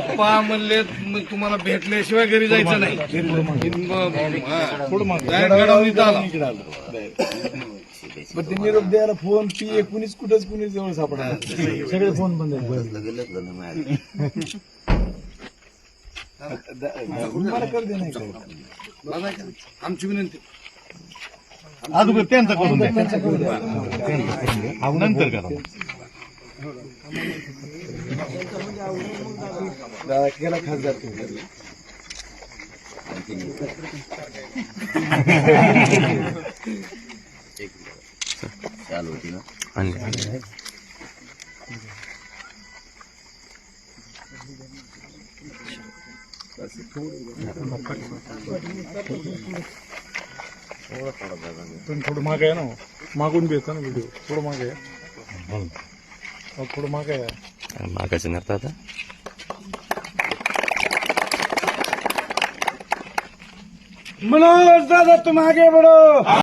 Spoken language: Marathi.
पप्पा म्हणले मग तुम्हाला भेटल्याशिवाय घरी जायचं नाही. पण ते निरोप द्यायला फोन पी कुणीच कुठंच कुणी जवळ सापडणार सगळे फोन बंद आहेत. मला कर दे नाही का? बघा का? आमची विनंती अगोदर त्यांचा करून द्या. नंतर करा. दादा केला खासदार तुम्ही पण थोडं मागे आहे ना मागून येतं ना व्हिडिओ थोडं मागे आहे थोडं मागे आहे ಮಾಗಾಜಿನ ಇರ್ತದ ಬಿಡು.